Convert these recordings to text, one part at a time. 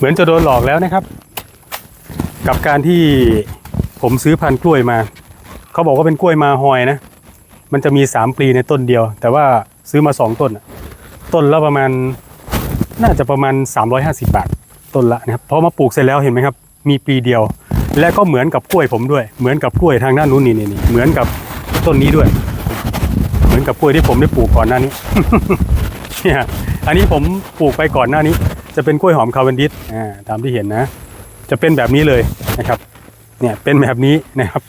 เหมือนจะโดนหลอกแล้วนะครับ กับการที่ผมซื้อพันธุ์กล้วยมา เขาบอกว่าเป็นกล้วยมาฮอยนะ มันจะมีสามปลีในต้นเดียว แต่ว่าซื้อมาสองต้น ต้นละประมาณน่าจะประมาณ 350 บาทต้นละนะครับพอมาปลูกเสร็จแล้วเห็นไหมครับ มีปีเดียว และก็เหมือนกับกล้วยผมด้วย เหมือนกับกล้วยทางด้านนู้นนี่นี่เหมือนกับต้นนี้ด้วย เหมือนกับกล้วยที่ผมได้ปลูกก่อนหน้านี้เนี่ยอันนี้ผมปลูกไปก่อนหน้านี้ จะเป็นกล้วยหอมคาเวนดิสอ่าตามที่เห็นนะ จะเป็นแบบนี้เลยนะครับ เนี่ยเป็นแบบนี้นะครับ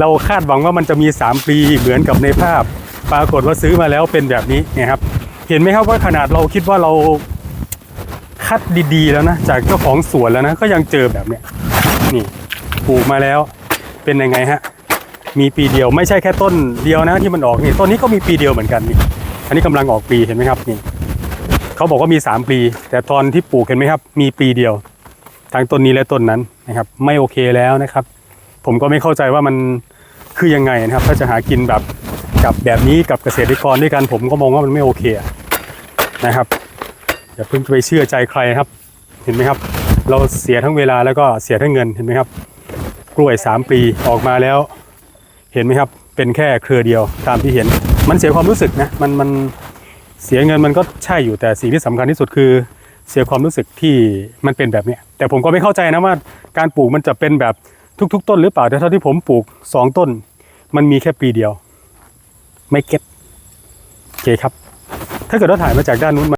เราคาดหวังว่ามันจะมี 3 ปีเหมือนกับในภาพ ปรากฏว่าซื้อมาแล้วเป็นแบบนี้นี่ยครับ เห็นไหมครับว่าขนาดเราคิดว่าเราคัดดีๆแล้วนะจากเจ้าของสวนแล้วนะก็ยังเจอแบบเนี้ยนี่ปลูกมาแล้วเป็นยังไงฮะมีปีเดียวไม่ใช่แค่ต้นเดียวนะที่มันออกนี่ต้นนี้ก็มีปีเดียวเหมือนกันนี่อันนี้กำลังออกปีเห็นไหมครับนี่ เขาบอกว่ามี 3 ปี แต่ตอนที่ปลูกเห็นไหมครับ มีปีเดียวทั้งต้นนี้และต้นนั้นนะครับ ไม่โอเคแล้วนะครับ ผมก็ไม่เข้าใจว่ามันคือยังไงนะครับ ถ้าจะหากินแบบกับแบบนี้กับเกษตรกรด้วยกันผมก็มองว่ามันไม่โอเคนะครับอย่าเพิ่งไปเชื่อใจใครครับ เห็นไหมครับ เราเสียทั้งเวลาแล้วก็เสียทั้งเงินเห็นไหมครับ กล้วยสามปีออกมาแล้ว เห็นไหมครับเป็นแค่เครือเดียวตามที่เห็น มันเสียความรู้สึกนะมันมัน เสียเงินมันก็ใช่อยู่แต่สิ่งที่สำคัญที่สุดคือเสียความรู้สึกที่มันเป็นแบบเนี้ยแต่ผมก็ไม่เข้าใจนะว่าการปลูกมันจะเป็นแบบทุก ๆ ต้นหรือเปล่าแต่เท่าที่ผมปลูกสองต้น มันมีแค่ปีเดียว ไม่เก็ตโอเคครับ ถ้าเกิดเราถ่ายมาจากด้านนู้น